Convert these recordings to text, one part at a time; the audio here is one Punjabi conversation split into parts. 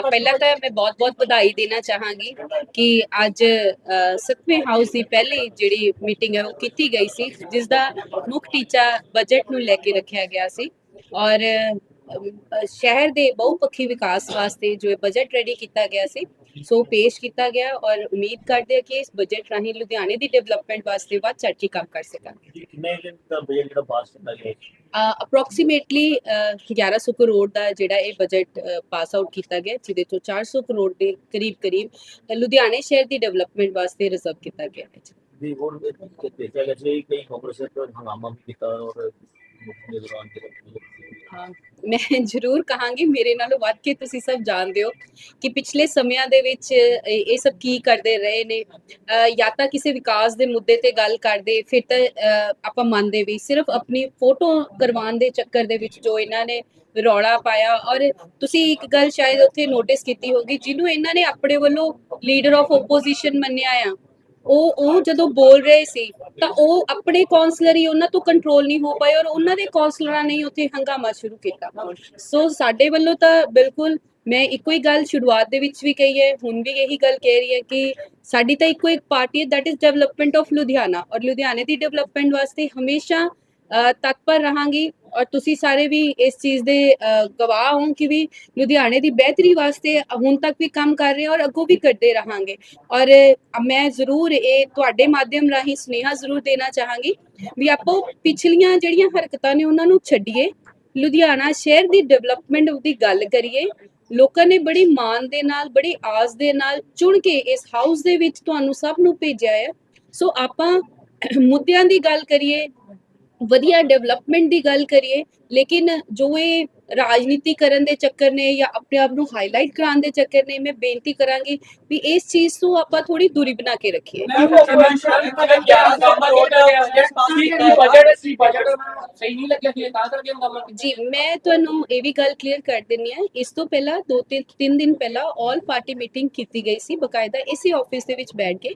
ਪਹਿਲਾਂ ਤਾਂ ਮੈਂ ਬਹੁਤ-ਬਹੁਤ ਵਧਾਈ ਦੇਣਾ ਚਾਹਾਂਗੀ ਕਿ ਅੱਜ ਸੱਤਵੇਂ ਹਾਊਸ ਦੀ ਪਹਿਲੀ ਜਿਹੜੀ ਮੀਟਿੰਗ ਹੈ ਉਹ ਕੀਤੀ ਗਈ ਸੀ ਜਿਸ ਦਾ ਮੁੱਖ ਟੀਚਾ ਬਜਟ ਨੂੰ ਲੈ ਕੇ ਰੱਖਿਆ ਗਿਆ ਸੀ ਔਰ ਸ਼ਹਿਰ ਦੇ ਬਹੁਪੱਖੀ ਵਿਕਾਸ ਵਾਸਤੇ ਜੋ ਬਜਟ ਰੈਡੀ ਕੀਤਾ ਗਿਆ ਸੀ ਸੋ ਪੇਸ਼ ਕੀਤਾ ਗਿਆ ਔਰ ਉਮੀਦ ਕਰਦੇ ਹਾਂ ਕਿ ਇਸ ਬਜਟ ਰਾਹੀਂ ਲੁਧਿਆਣੇ ਦੀ ਡਿਵੈਲਪਮੈਂਟ ਵਾਸਤੇ ਵੱਧ ਚੜ੍ਹ ਕੇ ਕੰਮ ਕਰ ਸਕਾਂਗੇ ਕਿੰਨੇ ਦਿਨ ਦਾ ਬਜਟ ਜਿਹੜਾ ਪਾਸ ਕੀਤਾ ਗਿਆ ਅਪਰੋਕਸੀਮੇਟਲੀ 1100 ਕਰੋੜ ਦਾ ਜਿਹੜਾ ਇਹ ਬਜਟ ਪਾਸ ਆਊਟ ਕੀਤਾ ਗਿਆ ਜਿਹਦੇ ਤੋਂ 400 ਕਰੋੜ ਦੇ ਕਰੀਬ ਕਰੀਬ ਲੁਧਿਆਣੇ ਸ਼ਹਿਰ ਦੀ ਡਿਵੈਲਪਮੈਂਟ ਵਾਸਤੇ ਰਿਜ਼ਰਵ ਕੀਤਾ ਗਿਆ ਹੈ ਜੀ। ਵੀ ਹੋਰ ਦੇਖਿਆ ਗਿਆ ਸੀ ਕਈ ਕਾਂਗਰਸ ਨੇ ਹੰਗਾਮਾ ਵੀ ਕੀਤਾ ਔਰ ਮੁੱਖ ਦੇ ਦੌਰਾਨ ਤੇ ਮੈਂ ਜ਼ਰੂਰ ਕਹਾਂਗੀ, ਮੇਰੇ ਨਾਲੋਂ ਵੱਧ ਕੇ ਤੁਸੀਂ ਸਭ ਜਾਣਦੇ ਹੋ ਕਿ ਪਿਛਲੇ ਸਮਿਆਂ ਦੇ ਵਿੱਚ ਇਹ ਸਭ ਕੀ ਕਰਦੇ ਰਹੇ ਨੇ। ਜਾਂ ਤਾਂ ਕਿਸੇ ਵਿਕਾਸ ਦੇ ਮੁੱਦੇ ਤੇ ਗੱਲ ਕਰਦੇ, ਫਿਰ ਤਾਂ ਆਪਾਂ ਮੰਨਦੇ ਵੀ ਸਿਰਫ ਆਪਣੀ ਫੋਟੋ ਕਰਵਾਉਣ ਦੇ ਚੱਕਰ ਦੇ ਵਿੱਚ ਜੋ ਇਹਨਾਂ ਨੇ ਰੌਲਾ ਪਾਇਆ। ਔਰ ਤੁਸੀਂ ਇੱਕ ਗੱਲ ਸ਼ਾਇਦ ਉੱਥੇ ਨੋਟਿਸ ਕੀਤੀ ਹੋਗੀ ਜਿਹਨੂੰ ਇਹਨਾਂ ਨੇ ਆਪਣੇ ਵੱਲੋਂ ਲੀਡਰ ਆਫ ਓਪੋਜੀਸ਼ਨ ਮੰਨਿਆ ਆ। ਉਹ ਉਹ ਜਦੋਂ ਬੋਲ ਰਹੇ ਸੀ ਤਾਂ ਉਹ ਆਪਣੇ ਕਾਉਂਸਲਰ ਹੀ ਉਹਨਾਂ ਤੋਂ ਕੰਟਰੋਲ ਨਹੀਂ ਹੋ ਪਾਏ ਔਰ ਉਹਨਾਂ ਦੇ ਕਾਉਂਸਲਰਾਂ ਨੇ ਉੱਥੇ ਹੰਗਾਮਾ ਸ਼ੁਰੂ ਕੀਤਾ। ਸੋ ਸਾਡੇ ਵੱਲੋਂ ਤਾਂ ਬਿਲਕੁਲ ਮੈਂ ਇੱਕੋ ਹੀ ਗੱਲ ਸ਼ੁਰੂਆਤ ਦੇ ਵਿੱਚ ਵੀ ਕਹੀ ਹੈ ਹੁਣ ਵੀ ਇਹੀ ਗੱਲ ਕਹਿ ਰਹੀ ਹੈ ਕਿ ਸਾਡੀ ਤਾਂ ਇੱਕੋ ਇੱਕ ਪਾਰਟੀ ਹੈ that is development of Ludhiana ਔਰ ਲੁਧਿਆਣੇ ਦੀ ਡਿਵੈਲਪਮੈਂਟ ਵਾਸਤੇ ਹਮੇਸ਼ਾ ਅ, ਤਤਪਰ ਰਹਾਂਗੀ। ਔਰ ਤੁਸੀਂ ਸਾਰੇ ਵੀ ਇਸ ਚੀਜ਼ ਦੇ ਗਵਾਹ ਹੋ ਕਿ ਵੀ ਲੁਧਿਆਣੇ ਦੀ ਬਿਹਤਰੀ ਵਾਸਤੇ ਹੁਣ ਤੱਕ ਵੀ ਕੰਮ ਕਰ ਰਹੇ ਹਾਂ ਔਰ ਅੱਗੋਂ ਵੀ ਕਰਦੇ ਰਹਾਂਗੇ। ਔਰ, ਮੈਂ ਜ਼ਰੂਰ ਇਹ ਤੁਹਾਡੇ ਮਾਧਿਅਮ ਰਾਹੀਂ ਸੁਨੇਹਾ ਜ਼ਰੂਰ ਦੇਣਾ ਚਾਹਾਂਗੀ ਵੀ ਆਪੋ ਪਿਛਲੀਆਂ ਜਿਹੜੀਆਂ ਹਰਕਤਾਂ ਨੇ ਉਹਨਾਂ ਨੂੰ ਛੱਡੀਏ। ਲੁਧਿਆਣਾ ਸ਼ਹਿਰ ਦੀ ਡਿਵੈਲਪਮੈਂਟ ਦੀ ਗੱਲ ਕਰੀਏ, ਲੋਕਾਂ ਨੇ ਬੜੀ ਮਾਣ ਦੇ ਨਾਲ, ਬੜੀ ਆਸ ਦੇ ਨਾਲ ਚੁਣ ਕੇ ਇਸ ਹਾਊਸ ਦੇ ਵਿੱਚ ਤੁਹਾਨੂੰ ਸਭ ਨੂੰ ਭੇਜਿਆ ਹੈ ਸੋ ਆਪਾਂ ਮੁੱਦਿਆਂ ਦੀ ਗੱਲ ਕਰੀਏ ਵਧੀਆ ਡਿਵੈਲਪਮੈਂਟ ਦੀ ਗੱਲ ਕਰੀਏ ਲੇਕਿਨ ਜੋ ਇਹ ਰਾਜਨੀਤੀ ਕਰਨ ਦੇ ਚੱਕਰ ਨੇ ਜਾਂ ਆਪਣੇ ਆਪ ਨੂੰ ਹਾਈਲਾਈਟ ਕਰਾਉਣ ਦੇ ਚੱਕਰ ਨੇ ਮੈਂ ਬੇਨਤੀ ਕਰਾਂਗੀ ਵੀ ਇਸ ਚੀਜ਼ ਤੋਂ ਆਪਾਂ ਥੋੜੀ ਦੂਰੀ ਬਣਾ ਕੇ ਰੱਖੀਏ। ਜੀ ਮੈਂ ਤੁਹਾਨੂੰ ਇਹ ਵੀ ਗੱਲ ਕਲੀਅਰ ਕਰ ਦਿੰਨੀ ਆ ਇਸ ਤੋਂ ਪਹਿਲਾਂ ਦੋ ਤਿੰਨ ਤਿੰਨ ਦਿਨ ਪਹਿਲਾਂ ਆਲ ਪਾਰਟੀ ਮੀਟਿੰਗ ਕੀਤੀ ਗਈ ਸੀ ਬਕਾਇਦਾ ਇਸੇ ਆਫਿਸ ਦੇ ਵਿੱਚ ਬੈਠ ਕੇ।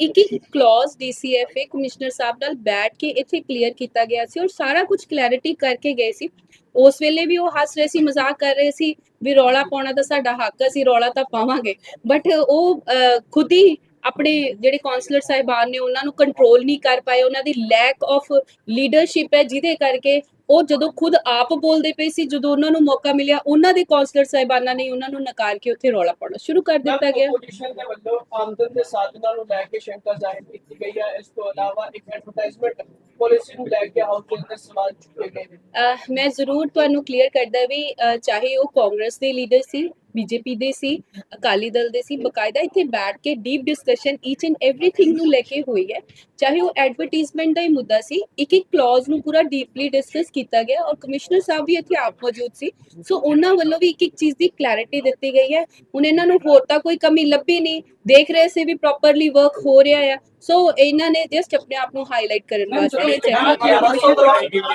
ਇੱਕ ਇੱਕ ਕਲੌਜ਼ ਡੀਸੀਐਫਏ ਕਮਿਸ਼ਨਰ ਸਾਹਿਬ ਨਾਲ ਬੈਠ ਕੇ ਇੱਥੇ ਕਲੀਅਰ ਕੀਤਾ ਗਿਆ ਸੀ ਔਰ ਸਾਰਾ ਕੁਝ ਕਲੈਰਿਟੀ ਕਰਕੇ ਗਏ ਸੀ। ਉਸ ਵੇਲੇ ਵੀ ਉਹ ਹੱਸ ਰਹੇ ਸੀ ਮਜ਼ਾਕ ਕਰ ਰਹੇ ਸੀ ਵੀ ਰੌਲਾ ਪਾਉਣਾ ਤਾਂ ਸਾਡਾ ਹੱਕ ਹੈ, ਅਸੀਂ ਰੌਲਾ ਤਾਂ ਪਾਵਾਂਗੇ। ਬਟ ਉਹ ਅਹ, ਖੁਦ ਹੀ ਆਪਣੇ ਜਿਹੜੇ ਕਾਉਂਸਲਰ ਸਾਹਿਬਾਨ ਨੇ ਉਹਨਾਂ ਨੂੰ ਕੰਟਰੋਲ ਨਹੀਂ ਕਰ ਪਾਏ ਉਹਨਾਂ ਦੀ ਲੈਕ ਆਫ ਲੀਡਰਸ਼ਿਪ ਹੈ ਜਿਹਦੇ ਕਰਕੇ ਉਹ ਜਦੋਂ ਖੁਦ ਆਪ ਬੋਲਦੇ ਪਏ ਸੀ ਜਦੋਂ ਉਹਨਾਂ ਨੂੰ ਮੌਕਾ ਮਿਲਿਆ ਉਹਨਾਂ ਦੇ ਕਾਉਂਸਲਰ ਸਾਹਿਬਾਨਾਂ ਨੇ ਉਹਨਾਂ ਨੂੰ ਨਕਾਰ ਕੇ ਉੱਥੇ ਰੌਲਾ ਪਾਉਣਾ ਸ਼ੁਰੂ ਕਰ ਦਿੱਤਾ ਗਿਆ। ਪੋਜੀਸ਼ਨ ਦੇ ਵੱਲੋਂ ਆਮਦਨ ਦੇ ਸਾਧਨਾਂ ਨੂੰ ਲੈ ਕੇ ਸ਼ੰਕਾ ਜ਼ਾਹਿਰ ਕੀਤੀ ਗਈ ਹੈ। ਇਸ ਤੋਂ ਇਲਾਵਾ ਇੱਕ ਐਡਵਰਟਾਈਜ਼ਮੈਂਟ ਪਾਲਿਸੀ ਨੂੰ ਲੈ ਕੇ ਹਾਊਸ ਦੇ ਅੰਦਰ ਸਵਾਲ ਚੁੱਕੇ ਗਏ ਨੇ। ਅਹ ਮੈਂ ਜ਼ਰੂਰ ਤੁਹਾਨੂੰ ਕਲੀਅਰ ਕਰਦਾ ਵੀ ਚਾਹੇ ਉਹ ਕਾਂਗਰਸ ਦੇ ਲੀਡਰ ਸੀ ਬੀਜੇਪੀ ਦੇ ਸੀ ਅਕਾਲੀ ਦਲ ਦੇ ਸੀ ਬਕਾਇਦਾ ਇੱਥੇ ਬੈਠ ਕੇ deep discussion each and everything ਨੂੰ ਲੈ ਕੇ ਹੋਈ ਹੈ ਚਾਹੇ ਉਹ ਐਡਵਰਟਾਈਜ਼ਮੈਂਟ ਦਾ ਹੀ ਮੁੱਦਾ ਸੀ ਇੱਕ ਇੱਕ ਕਲੌਜ਼ ਨੂੰ ਪੂਰਾ ਡੀਪਲੀ ਡਿਸਕਸ ਕੀਤਾ ਗਿਆ ਔਰ ਕਮਿਸ਼ਨਰ ਸਾਹਿਬ ਵੀ ਇੱਥੇ ਆਪ ਮੌਜੂਦ ਸੀ ਸੋ ਉਹਨਾਂ ਵੱਲੋਂ ਵੀ ਇੱਕ ਇੱਕ ਚੀਜ਼ ਦੀ ਕਲੈਰਿਟੀ ਦਿੱਤੀ ਗਈ ਹੈ ਹੁਣ ਇਹਨਾਂ ਨੂੰ ਹੋਰ ਤਾਂ ਕੋਈ ਕਮੀ ਲੱਭੀ ਨਹੀਂ ਦੇਖ ਰਹੇ ਸੀ ਵੀ ਪ੍ਰੋਪਰਲੀ ਵਰਕ ਹੋ ਰਿਹਾ ਹੈ ਸੋ ਇਹਨਾਂ ਨੇ ਜਸਟ ਆਪਣੇ ਆਪ ਨੂੰ ਹਾਈਲਾਈਟ ਕਰਨ ਵਾਸਤੇ ਇਹ ਚੈੱਕ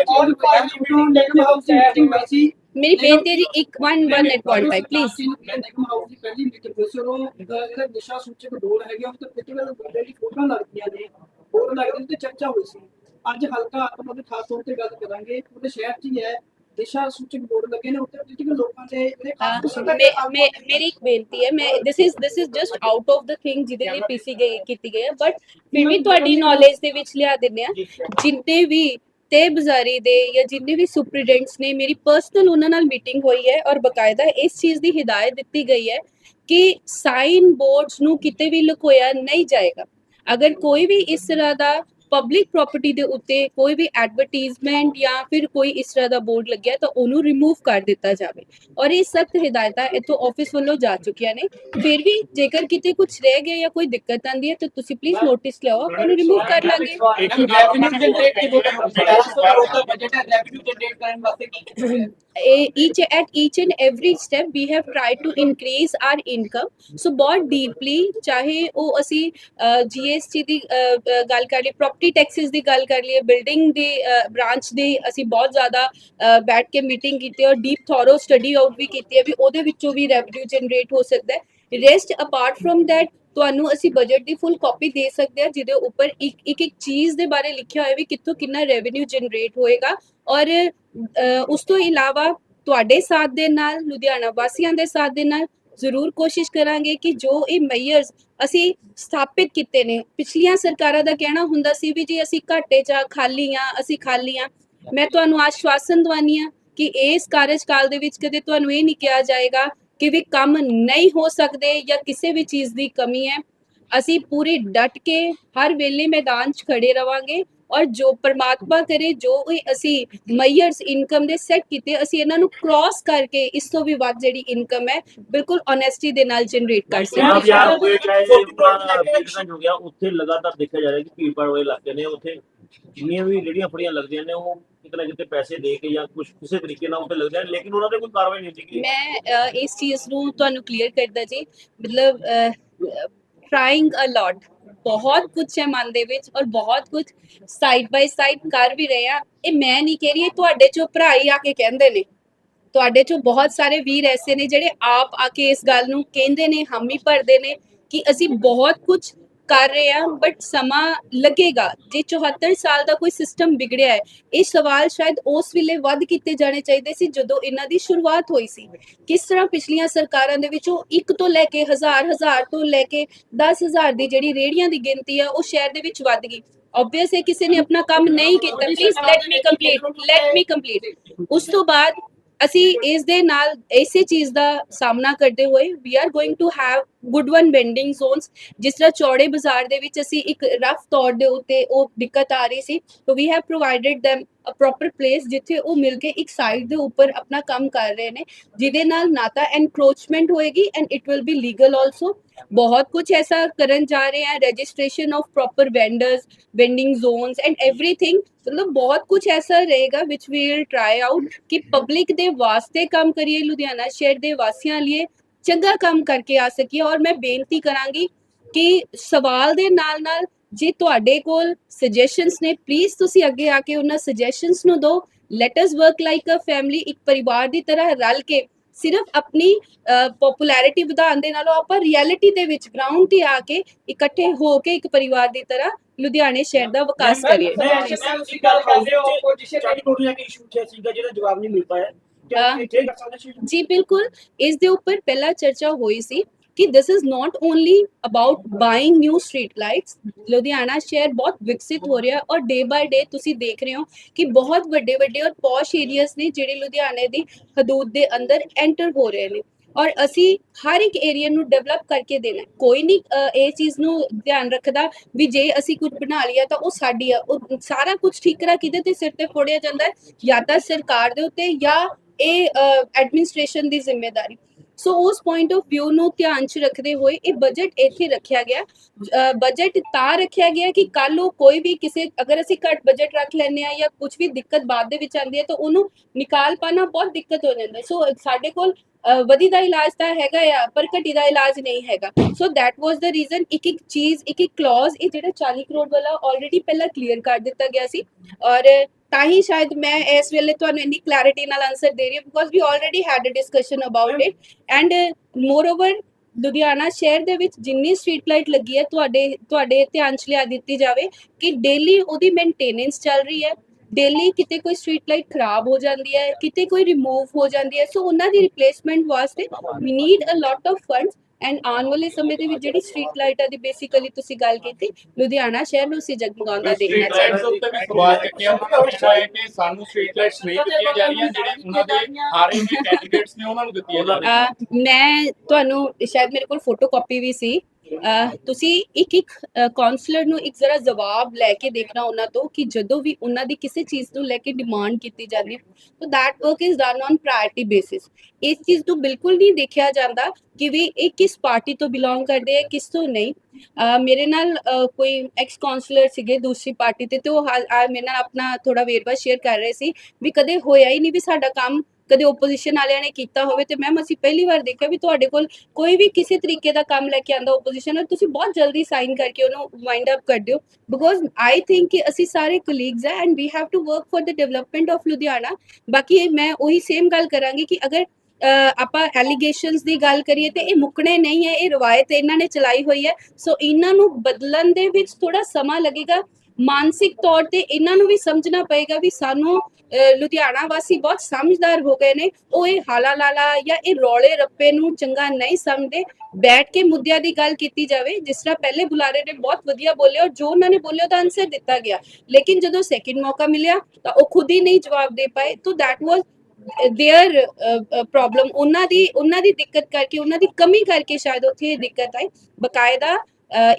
ਔਰ ਮੇਰੀ ਬੇਨਤੀ ਹੈ ਜੀ ਇੱਕ one one at one time please ਪਹਿਲੀ ਉਹ ਜਿਹੜਾ ਦਿਸ਼ਾ ਸੂਚਕ ਡੋਲ ਹੈਗੇ ਉਹ ਤੇ ਪੋਲੀਟੀਕਲ ਬੰਦੇ ਦੀ ਫੋਟੋ ਲੱਗਦੀਆਂ ਨੇ ਹੋਰ ਲੱਗਦੀ ਤੇ ਚਰਚਾ ਹੋਈ ਸੀ। ਅੱਜ ਹਲਕਾ ਆਪਾਂ ਉਹਦੇ ਖਾਸ ਤੌਰ ਤੇ ਗੱਲ ਕਰਾਂਗੇ ਪੂਰੇ ਸ਼ਹਿਰ 'ਚ ਹੀ ਹੈ ਦਿਸ਼ਾ ਸੂਚਕ ਬੋਰਡ ਲੱਗੇ ਨੇ ਉੱਤੇ ਪੋਲੀਟੀਕਲ ਲੋਕਾਂ ਦੇ ਜਿਹੜੇ ਮੇਰੀ ਇੱਕ ਬੇਨਤੀ ਹੈ ਮੈਂ this is this is just out of the thing ਜਿਹਦੇ ਲਈ ਪੀਸੀ ਗਈ ਕੀਤੀ ਗਈ ਹੈ ਬਟ ਫਿਰ ਵੀ ਤੁਹਾਡੀ ਨੌਲੇਜ ਦੇ ਵਿੱਚ ਲਿਆ ਦਿੰਦੇ ਆ ਜਿੰਨੇ ਵੀ ਤੇ ਬਜ਼ਾਰੀ ਦੇ ਜਾਂ ਜਿੰਨੇ ਵੀ ਸੁਪਰੀਡੈਂਟਸ ਨੇ, ਮੇਰੀ ਪਰਸਨਲ ਉਹਨਾਂ ਨਾਲ ਮੀਟਿੰਗ ਹੋਈ ਹੈ ਔਰ ਬਕਾਇਦਾ ਇਸ ਚੀਜ਼ ਦੀ ਹਿਦਾਇਤ ਦਿੱਤੀ ਗਈ ਹੈ ਕਿ ਸਾਈਨ ਬੋਰਡਸ ਨੂੰ ਕਿਤੇ ਵੀ ਲੁਕੋਇਆ ਨਹੀਂ ਜਾਏਗਾ। ਅਗਰ ਕੋਈ ਵੀ ਇਸ ਤਰ੍ਹਾਂ ਦਾ ਪਬਲਿਕ ਪ੍ਰਾਪਰਟੀ ਦੇ ਉੱਤੇ ਕੋਈ ਵੀ ਐਡਵਰਟਾਈਜ਼ਮੈਂਟ ਜਾਂ ਫਿਰ ਕੋਈ ਇਸ ਤਰ੍ਹਾਂ ਦਾ ਬੋਰਡ ਲੱਗਿਆ ਤਾਂ ਉਹਨੂੰ ਰਿਮੂਵ ਕਰ ਦਿੱਤਾ ਜਾਵੇ। ਔਰ ਇਹ ਸਖਤ ਹਦਾਇਤਾਂ ਇਥੋਂ ਆਫਿਸ ਵੱਲੋਂ ਜਾ ਚੁੱਕੀਆਂ ਨੇ। ਫਿਰ ਵੀ ਜੇਕਰ ਕਿਤੇ ਕੁਝ ਰਹਿ ਗਿਆ ਜਾਂ ਕੋਈ ਦਿੱਕਤ ਆਂਦੀ ਹੈ ਤਾਂ ਤੁਸੀਂ ਪਲੀਜ਼ ਨੋਟਿਸ ਲਿਆਓ ਆਪਾਂ ਉਹਨੂੰ ਰਿਮੂਵ ਕਰ ਲਾਂਗੇ। ਰੈਵਨਿਊ ਜਨਰੇਟ ਦੀ ਬੋਲ ਬਜਟ ਹੈ ਰੈਵਨਿਊ ਜਨਰੇਟ ਕਰਨ ਵਾਸਤੇ ਕੀ each at each and every step we have tried to increase our income. So ਬਹੁਤ deeply ਚਾਹੇ ਉਹ ਅਸੀਂ GST ਦੀ ਗੱਲ ਕਰ ਲਈਏ property taxes ਦੀ ਗੱਲ ਕਰ ਲਈਏ ਬਿਲਡਿੰਗ ਦੀ ਬ੍ਰਾਂਚ ਦੀ ਅਸੀਂ ਬਹੁਤ ਜ਼ਿਆਦਾ ਬੈਠ ਕੇ ਮੀਟਿੰਗ ਕੀਤੀ ਔਰ ਡੀਪ ਥੋਰੋ ਸਟੱਡੀ ਆਊਟ ਵੀ ਕੀਤੀ ਹੈ ਵੀ ਉਹਦੇ ਵਿੱਚੋਂ ਵੀ ਰੈਵਨਿਊ ਜਨਰੇਟ ਹੋ ਸਕਦਾ ਹੈ। ਰੈਸਟ ਅਪਾਰਟ ਫਰਮ that, ਤੁਹਾਨੂੰ ਅਸੀਂ ਬਜਟ ਦੀ ਫੁੱਲ ਕਾਪੀ ਦੇ ਸਕਦੇ ਹਾਂ, ਜਿਹਦੇ ਉੱਪਰ ਇੱਕ ਇੱਕ ਇੱਕ ਚੀਜ਼ ਦੇ ਬਾਰੇ ਲਿਖਿਆ ਹੋਇਆ ਵੀ ਕਿੱਥੋਂ ਕਿੰਨਾ ਰੈਵਨਿਊ ਜਨਰੇਟ ਹੋਏਗਾ। ਔਰ ਉਸ ਤੋਂ ਇਲਾਵਾ ਤੁਹਾਡੇ ਸਾਥ ਦੇ ਨਾਲ, ਲੁਧਿਆਣਾ ਵਾਸੀਆਂ ਦੇ ਸਾਥ ਦੇ ਨਾਲ ਜ਼ਰੂਰ ਕੋਸ਼ਿਸ਼ ਕਰਾਂਗੇ ਕਿ ਜੋ ਇਹ ਮੇਅਰਸ ਅਸੀਂ ਸਥਾਪਿਤ ਕੀਤੇ ਨੇ, ਪਿਛਲੀਆਂ ਸਰਕਾਰਾਂ ਦਾ ਕਹਿਣਾ ਹੁੰਦਾ ਸੀ ਵੀ ਜੀ ਅਸੀਂ ਘਾਟੇ 'ਚ ਖਾਲੀ ਆ, ਅਸੀਂ ਖਾਲੀ ਆ। ਮੈਂ ਤੁਹਾਨੂੰ ਆਸ਼ਵਾਸਨ ਦਵਾਨੀ ਆ ਕਿ ਇਸ ਕਾਰਜਕਾਲ ਦੇ ਵਿੱਚ ਕਦੇ ਤੁਹਾਨੂੰ ਇਹ ਨਹੀਂ ਕਿਹਾ ਜਾਏਗਾ ਕਿ ਵੀ ਕੰਮ ਨਹੀਂ ਹੋ ਸਕਦੇ ਜਾਂ ਕਿਸੇ ਵੀ ਚੀਜ਼ ਦੀ ਕਮੀ ਹੈ। ਅਸੀਂ ਪੂਰੇ ਡਟ ਕੇ ਹਰ ਵੇਲੇ ਮੈਦਾਨ 'ਚ ਖੜੇ ਰਵਾਂਗੇ। ਔਰ ਜੋ ਪਰਮਾਤਮਾ ਕਰੇ ਜੋ ਵੀ ਅਸੀਂ ਮਈਅਰਸ ਇਨਕਮ ਦੇ ਸੈੱਟ ਕੀਤੇ ਅਸੀਂ ਇਹਨਾਂ ਨੂੰ ਕ੍ਰਾਸ ਕਰਕੇ ਇਸ ਤੋਂ ਵੀ ਵੱਧ ਜਿਹੜੀ ਇਨਕਮ ਹੈ ਬਿਲਕੁਲ ਓਨੈਸਟੀ ਦੇ ਨਾਲ ਜਨਰੇਟ ਕਰ ਸਕਦੇ ਯਾਰ ਹੋਏ ਚਾਹੇ ਹੋ ਗਿਆ ਉੱਥੇ ਲਗਾਤਾਰ ਦੇਖਿਆ ਜਾ ਰਿਹਾ ਕਿ ਭਾੜ ਵਾਲੇ ਇਲਾਕੇ ਨੇ ਉੱਥੇ ਜਿੰਨੀਆਂ ਵੀ ਜਿਹੜੀਆਂ ਫੜੀਆਂ ਲੱਗਦੀਆਂ ਨੇ ਉਹ ਕਿਤੇ ਨਾ ਕਿਤੇ ਪੈਸੇ ਦੇ ਕੇ ਜਾਂ ਕੁਝ ਕਿਸੇ ਤਰੀਕੇ ਨਾਲ ਉੱਥੇ ਲੱਗਦੇ ਨੇ ਲੇਕਿਨ ਉਹਨਾਂ ਤੇ ਕੋਈ ਕਾਰਵਾਈ ਨਹੀਂ ਹੁੰਦੀ ਮੈਂ ਇਸ ਚੀਜ਼ ਨੂੰ ਤੁਹਾਨੂੰ ਕਲੀਅਰ ਕਰਦਾ ਜੀ ਮਤਲਬ ਟਰਾਈਂਗ ਅ ਲੋਟ ਬਹੁਤ ਕੁਝ ਹੈ ਮਨ ਦੇ ਵਿੱਚ ਔਰ ਬਹੁਤ ਕੁਝ ਸਾਈਡ ਬਾਈ ਸਾਈਡ ਕਰ ਵੀ ਰਹੇ ਆ। ਇਹ ਮੈਂ ਨਹੀਂ ਕਹਿ ਰਹੀ, ਇਹ ਤੁਹਾਡੇ ਚੋਂ ਭਰਾ ਹੀ ਆ ਕੇ ਕਹਿੰਦੇ ਨੇ। ਤੁਹਾਡੇ ਚੋਂ ਬਹੁਤ ਸਾਰੇ ਵੀਰ ਐਸੇ ਨੇ ਜਿਹੜੇ ਆਪ ਆ ਕੇ ਇਸ ਗੱਲ ਨੂੰ ਕਹਿੰਦੇ ਨੇ, ਹਾਮੀ ਭਰਦੇ ਨੇ ਕਿ ਅਸੀਂ ਬਹੁਤ ਕੁਝ ਕਰ ਰਹੇ ਆ ਬਟ ਸਮਾਂ ਲੱਗੇਗਾ। ਜੇ 74 ਸਾਲ ਦਾ ਕੋਈ ਸਿਸਟਮ ਵਿਗੜਿਆ ਹੈ, ਇਹ ਸਵਾਲ ਸ਼ਾਇਦ ਉਸ ਵੇਲੇ ਵੱਧ ਕੀਤੇ ਜਾਣੇ ਚਾਹੀਦੇ ਸੀ, ਜਦੋਂ ਇਹਨਾਂ ਦੀ ਸ਼ੁਰੂਆਤ ਹੋਈ ਸੀ। ਕਿਸ ਤਰ੍ਹਾਂ ਪਿਛਲੀਆਂ ਸਰਕਾਰਾਂ ਦੇ ਵਿੱਚ ਉਹ ਇੱਕ ਤੋਂ ਲੈ ਕੇ ਹਜ਼ਾਰ ਹਜ਼ਾਰ ਤੋਂ ਲੈ ਕੇ 10000 ਦੀ ਜਿਹੜੀ ਰੇੜੀਆਂ ਦੀ ਗਿਣਤੀ ਆ, ਉਹ ਸ਼ਹਿਰ ਦੇ ਵਿੱਚ ਵੱਧ ਗਈ। ਆਬਵੀਅਸ ਹੈ, ਕਿਸੇ ਨੇ ਆਪਣਾ ਕੰਮ ਨਹੀਂ ਕੀਤਾ। Please let me complete let me complete ਉਸ ਤੋਂ ਬਾਅਦ ਅਸੀਂ ਇਸ ਦੇ ਨਾਲ ਇਸੇ ਚੀਜ਼ ਦਾ ਸਾਹਮਣਾ ਕਰਦੇ ਹੋਏ we are going to have good one vending zones ਜਿਸ ਤਰ੍ਹਾਂ ਚੌੜੇ ਬਾਜ਼ਾਰ ਦੇ ਵਿੱਚ ਅਸੀਂ ਇੱਕ ਰਫ ਤੌਰ ਦੇ ਉੱਤੇ ਉਹ ਦਿੱਕਤ ਆ ਰਹੀ ਸੀ so we have provided them a proper place ਜਿੱਥੇ ਉਹ ਮਿਲ ਕੇ ਇੱਕ ਸਾਈਡ ਦੇ ਉੱਪਰ ਆਪਣਾ ਕੰਮ ਕਰ ਰਹੇ ਨੇ ਜਿਹਦੇ ਨਾਲ ਨਾ ਤਾਂ ਐਨਕਰੋਚਮੈਂਟ ਹੋਏਗੀ and it will be legal also ਬਹੁਤ ਕੁਝ ਐਸਾ ਕਰਨ ਜਾ ਰਹੇ ਹੈ registration of proper vendors vending zones and everything ਮਤਲਬ ਬਹੁਤ ਕੁਝ ਐਸਾ ਰਹੇਗਾ ਵਿਚ ਵੀ ਵਿਲ ਟਰਾਈ ਆਊਟ ਕਿ ਪਬਲਿਕ ਦੇ ਵਾਸਤੇ ਕੰਮ ਕਰੀਏ ਲੁਧਿਆਣਾ ਸ਼ਹਿਰ ਦੇ ਵਾਸੀਆਂ ਲਈ ਚੰਗਾ ਕੰਮ ਕਰਕੇ ਆ ਸਕੀਏ ਔਰ ਮੈਂ ਬੇਨਤੀ ਕਰਾਂਗੀ ਕਿ ਸਵਾਲ ਦੇ ਨਾਲ ਨਾਲ ਜੇ ਤੁਹਾਡੇ ਕੋਲ ਸੁਜੈਸ਼ਨਸ ਨੇ ਪਲੀਜ਼ ਤੁਸੀਂ ਅੱਗੇ ਆ ਕੇ ਉਹਨਾਂ ਸੁਜੈਸ਼ਨਸ ਨੂੰ ਦਿਓ let us work like a family ਇੱਕ ਪਰਿਵਾਰ ਦੀ ਤਰ੍ਹਾਂ ਰਲ ਕੇ ਸਿਰਫ ਆਪਣੀ ਪਪੂਲੈਰਿਟੀ ਵਧਾਉਣ ਦੇ ਨਾਲੋਂ ਆਪਾਂ ਰਿਐਲਿਟੀ ਦੇ ਵਿੱਚ ਗਰਾਊਂਡ ਤੇ ਆ ਕੇ ਇਕੱਠੇ ਹੋ ਕੇ ਇੱਕ ਪਰਿਵਾਰ ਦੀ ਤਰ੍ਹਾਂ ਲੁਧਿਆਣੇ ਸ਼ਹਿਰ ਦਾ ਵਿਕਾਸ ਕਰੀਏ ਤੁਸੀਂ ਗੱਲ ਕਰਦੇ ਹੋ ਆਪੋਜੀਸ਼ਨ ਚਾਹੀ ਕੋਟੀਆਂ ਕੀ ਇਸ਼ੂ ਸੀਗਾ ਜਿਹਦਾ ਜਵਾਬ ਨਹੀਂ ਮਿਲ ਪਾਇਆ ਜੀ ਬਿਲਕੁਲ ਇਸ ਦੇ ਉੱਪਰ ਪਹਿਲਾਂ ਚਰਚਾ ਹੋਈ ਸੀ ਕਿ this is not only about buying new street lights Ludhiana ਸ਼ਹਿਰ ਬਹੁਤ ਵਿਕਸਿਤ ਹੋ ਰਿਹਾ ਔਰ ਡੇ ਬਾਈ ਡੇ ਤੁਸੀਂ ਦੇਖ ਰਹੇ ਹੋ ਕਿ ਬਹੁਤ ਵੱਡੇ ਵੱਡੇ ਔਰ ਪੌਸ਼ ਏਰੀਆਸ ਨੇ ਜਿਹੜੇ ਲੁਧਿਆਣੇ ਦੀ ਹਦੂਦ ਦੇ ਅੰਦਰ ਐਂਟਰ ਹੋ ਰਹੇ ਨੇ ਔਰ ਅਸੀਂ ਹਰ ਇੱਕ ਏਰੀਆ ਨੂੰ ਡਿਵੈਲਪ ਕਰਕੇ ਦੇਣਾ। ਕੋਈ ਨਹੀਂ ਇਹ ਚੀਜ਼ ਨੂੰ ਧਿਆਨ ਰੱਖਦਾ ਵੀ ਜੇ ਅਸੀਂ ਕੁਝ ਬਣਾ ਲਿਆ ਤਾਂ ਉਹ ਸਾਡੀ ਆ ਉਹ ਸਾਰਾ ਕੁਝ ਠੀਕ ਕਰਾ ਕਿਹਦੇ ਤੇ ਸਿਰ ਤੇ ਫੋੜਿਆ ਜਾਂਦਾ ਹੈ ਜਾਂ ਤਾਂ ਸਰਕਾਰ ਦੇ ਉੱਤੇ ਜਾਂ ਇਹ ਐਡਮਿਨਿਸਟ੍ਰੇਸ਼ਨ ਦੀ ਜ਼ਿੰਮੇਵਾਰੀ। ਸੋ ਉਸ ਪੁਆਇੰਟ ਆਫ ਵਿਊ ਨੂੰ ਧਿਆਨ 'ਚ ਰੱਖਦੇ ਹੋਏ ਇਹ ਬਜਟ ਇੱਥੇ ਰੱਖਿਆ ਗਿਆ। ਬਜਟ ਤਾਂ ਰੱਖਿਆ ਗਿਆ ਕਿ ਕੱਲ ਉਹ ਕੋਈ ਵੀ ਕਿਸੇ, ਅਗਰ ਅਸੀਂ ਘੱਟ ਬਜਟ ਰੱਖ ਲੈਂਦੇ ਆ ਜਾਂ ਕੁਝ ਵੀ ਦਿੱਕਤ ਬਾਅਦ ਦੇ ਵਿੱਚ ਆਉਂਦੀ ਹੈ ਤਾਂ ਉਹਨੂੰ ਨਿਕਾਲ ਪਾਣਾ ਬਹੁਤ ਦਿੱਕਤ ਹੋ ਜਾਂਦਾ ਸੋ ਸਾਡੇ ਕੋਲ ਵਧੀ ਦਾ ਇਲਾਜ ਤਾਂ ਹੈਗਾ ਆ, ਪਰ ਘਟੀ ਦਾ ਇਲਾਜ ਨਹੀਂ ਹੈਗਾ। So that was the reason ਇੱਕ ਇੱਕ ਚੀਜ਼, ਇੱਕ ਇੱਕ ਕਲੌਜ਼ ਇਹ ਜਿਹੜਾ 40 ਕਰੋੜ ਵਾਲਾ ਆਲਰੇਡੀ ਪਹਿਲਾਂ ਕਲੀਅਰ ਕਰ ਦਿੱਤਾ ਗਿਆ ਸੀ। ਔਰ ਤਾਂ ਹੀ ਸ਼ਾਇਦ ਮੈਂ ਇਸ ਵੇਲੇ ਤੁਹਾਨੂੰ ਇੰਨੀ ਕਲੈਰਿਟੀ ਨਾਲ ਆਨਸਰ ਦੇ ਰਹੀ ਹਾਂ because we already had a discussion about it and moreover Ludhiana ਸ਼ਹਿਰ ਦੇ ਵਿੱਚ ਜਿੰਨੀ ਸਟਰੀਟ ਲਾਈਟ ਲੱਗੀ ਹੈ, ਤੁਹਾਡੇ ਤੁਹਾਡੇ ਧਿਆਨ 'ਚ ਲਿਆ ਦਿੱਤੀ ਜਾਵੇ ਕਿ ਡੇਲੀ ਉਹਦੀ ਮੇਨਟੇਨੈਂਸ ਚੱਲ ਰਹੀ ਹੈ। ਡੇਲੀ ਕਿਤੇ ਕੋਈ ਸਟਰੀਟ ਲਾਈਟ ਖਰਾਬ ਹੋ ਜਾਂਦੀ ਹੈ, ਕਿਤੇ ਕੋਈ ਰਿਮੂਵ ਹੋ ਜਾਂਦੀ ਹੈ। ਸੋ ਉਹਨਾਂ ਦੀ ਰਿਪਲੇਸਮੈਂਟ ਵਾਸਤੇ ਵੀ need a lot of funds and ਆਉਣ ਵਾਲੇ ਸਮੇਂ ਦੇ ਵਿੱਚ ਜਿਹੜੀ ਸਟਰੀਟ ਲਾਈਟਾਂ ਦੀ ਬੇਸਿਕਲੀ ਤੁਸੀਂ ਗੱਲ ਕੀਤੀ ਲੁਧਿਆਣਾ ਸ਼ਹਿਰ ਨੂੰ ਅਸੀਂ ਜਗਮਗਾਉਂਦਾ ਦੇਖਣਾ ਚਾਹੀਦਾ ਲਾਈਟਸ ਉੱਤੇ ਵੀ ਸਵਾਲ ਚੱਕਿਆ ਉਹਨਾਂ ਹੈ ਕਿ ਸਾਨੂੰ ਸਟਰੀਟ ਲਾਈਟਸ ਨਹੀਂ ਦਿੱਤੀਆਂ ਜਾ ਰਹੀਆਂ ਜਿਹੜੇ ਉਹਨਾਂ ਦੇ ਹਾਰੇ ਹੋਏ ਕੈਂਡੀਡੇਟਸ ਨੇ ਉਹਨਾਂ ਨੂੰ ਦਿੱਤੀਆਂ ਜਾ ਰਹੀਆਂ। ਅਹ ਮੈਂ ਤੁਹਾਨੂੰ ਸ਼ਾਇਦ ਮੇਰੇ ਕੋਲ ਫੋਟੋਕਾਪੀ ਵੀ ਸੀ। ਤੁਸੀਂ ਇੱਕ ਇੱਕ ਕਾਉਂਸਲਰ ਨੂੰ ਇੱਕ ਜ਼ਰਾ ਜਵਾਬ ਲੈ ਕੇ ਦੇਖਣਾ ਉਹਨਾਂ ਤੋਂ ਕਿ ਜਦੋਂ ਵੀ ਉਹਨਾਂ ਦੀ ਕਿਸੇ ਚੀਜ਼ ਨੂੰ ਲੈ ਕੇ ਡਿਮਾਂਡ ਕੀਤੀ ਜਾਂਦੀ ਹੈ, ਤਾਂ that work is done on priority basis. ਇਸ ਚੀਜ਼ ਨੂੰ ਬਿਲਕੁਲ ਨਹੀਂ ਦੇਖਿਆ ਜਾਂਦਾ ਕਿ ਵੀ ਇਹ ਕਿਸ ਪਾਰਟੀ ਤੋਂ ਬਿਲੋਂਗ ਕਰਦੇ ਹੈ ਕਿਸ ਤੋਂ ਨਹੀਂ। ਮੇਰੇ ਨਾਲ ਕੋਈ ਐਕਸ ਕਾਉਂਸਲਰ ਸੀਗੇ ਦੂਸਰੀ ਪਾਰਟੀ ਤੇ ਤੇ ਉਹ ਮੇਰੇ ਨਾਲ ਆਪਣਾ ਥੋੜਾ ਵੇਰਵਾ ਸ਼ੇਅਰ ਕਰ ਰਹੇ ਸੀ ਵੀ ਕਦੇ ਹੋਇਆ ਹੀ ਨਹੀਂ ਵੀ ਸਾਡਾ ਕੰਮ ਕਦੇ ਆਪੋਜੀਸ਼ਨ ਵਾਲਿਆਂ ਨੇ ਕੀਤਾ ਹੋਵੇ ਤੇ ਮੈਮ ਅਸੀਂ ਪਹਿਲੀ ਵਾਰ ਦੇਖਿਆ ਵੀ ਤੁਹਾਡੇ ਕੋਲ ਕੋਈ ਵੀ ਕਿਸੇ ਤਰੀਕੇ ਦਾ ਕੰਮ ਲੈ ਕੇ ਆਂਦਾ ਆਪੋਜੀਸ਼ਨ ਤੁਸੀਂ ਬਹੁਤ ਜਲਦੀ ਸਾਈਨ ਕਰਕੇ ਉਹਨੂੰ ਵਾਈਂਡ ਅਪ ਕਰ ਦਿਓ। ਬਿਕੋਜ਼ ਆਈ ਥਿੰਕ ਕਿ ਅਸੀਂ ਸਾਰੇ ਕੋਲੀਗਸ ਹੈ and we have to work for the development of Ludhiana ਬਾਕੀ ਮੈਂ ਉਹੀ ਸੇਮ ਗੱਲ ਕਰਾਂਗੀ ਕਿ ਅਗਰ ਅਹ, ਆਪਾਂ ਐਲੀਗੇਸ਼ਨਸ ਦੀ ਗੱਲ ਕਰੀਏ ਤੇ ਇਹ ਮੁੱਕਣੇ ਨਹੀਂ ਹੈ ਇਹ ਰਵਾਇਤ ਇਹਨਾਂ ਨੇ ਚਲਾਈ ਹੋਈ ਹੈ। ਸੋ ਇਹਨਾਂ ਨੂੰ ਬਦਲਣ ਦੇ ਵਿੱਚ ਥੋੜਾ ਸਮਾਂ ਲੱਗੇਗਾ। ਮਾਨਸਿਕ ਤੌਰ ਤੇ ਇਹਨਾਂ ਨੂੰ ਵੀ ਸਮਝਣਾ ਪਏਗਾ ਵੀ ਸਾਨੂੰ ਅਹ, ਲੁਧਿਆਣਾ ਵਾਸੀ ਬਹੁਤ ਸਮਝਦਾਰ ਹੋ ਗਏ ਨੇ ਉਹ ਇਹ ਹਾਲਾ ਲਾਲਾ ਜਾਂ ਇਹ ਰੌਲੇ ਰੱਪੇ ਨੂੰ ਚੰਗਾ ਨਹੀਂ ਸਮਝਦੇ ਬੈਠ ਕੇ ਮੁੱਦਿਆਂ ਦੀ ਗੱਲ ਕੀਤੀ ਜਾਵੇ ਜਿਸ ਤਰ੍ਹਾਂ ਪਹਿਲੇ ਬੁਲਾਰੇ ਨੇ ਬਹੁਤ ਵਧੀਆ ਬੋਲਿਆ ਔਰ ਜੋ ਉਹਨਾਂ ਨੇ ਬੋਲਿਆ ਉਹਦਾ ਆਨਸਰ ਦਿੱਤਾ ਗਿਆ ਲੇਕਿਨ ਜਦੋਂ ਸੈਕਿੰਡ ਮੌਕਾ ਮਿਲਿਆ ਤਾਂ ਉਹ ਖੁਦ ਹੀ ਨਹੀਂ ਜਵਾਬ ਦੇ ਪਾਏ ਤਾਂ ਦੈਟ ਵਾਸ देयर ਪ੍ਰੋਬਲਮ ਉਹਨਾਂ ਦੀ ਉਹਨਾਂ ਦੀ ਦਿੱਕਤ ਕਰਕੇ ਉਹਨਾਂ ਦੀ ਕਮੀ ਕਰਕੇ ਸ਼ਾਇਦ ਉੱਥੇ ਇਹ ਦਿੱਕਤ ਆਈ ਬਕਾਇਦਾ ਅ,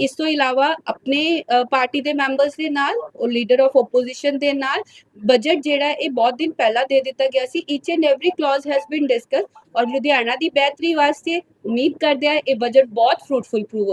ਇਸ ਤੋਂ ਇਲਾਵਾ ਆਪਣੇ ਪਾਰਟੀ ਦੇ ਮੈਂਬਰਸ ਦੇ ਨਾਲ, ਉਹ ਲੀਡਰ ਆਫ ਆਪੋਜੀਸ਼ਨ ਦੇ ਨਾਲ ਬਜਟ ਜਿਹੜਾ ਇਹ ਬਹੁਤ ਦਿਨ ਪਹਿਲਾਂ ਦੇ ਦਿੱਤਾ ਗਿਆ ਸੀ। Each and every clause has been discuss ਔਰ ਲੁਧਿਆਣਾ ਦੀ ਬਿਹਤਰੀ ਵਾਸਤੇ ਉਮੀਦ ਕਰਦੇ ਆ ਇਹ ਬਜਟ ਬਹੁਤ ਫਰੂਟਫੁਲ ਪ੍ਰੂਵ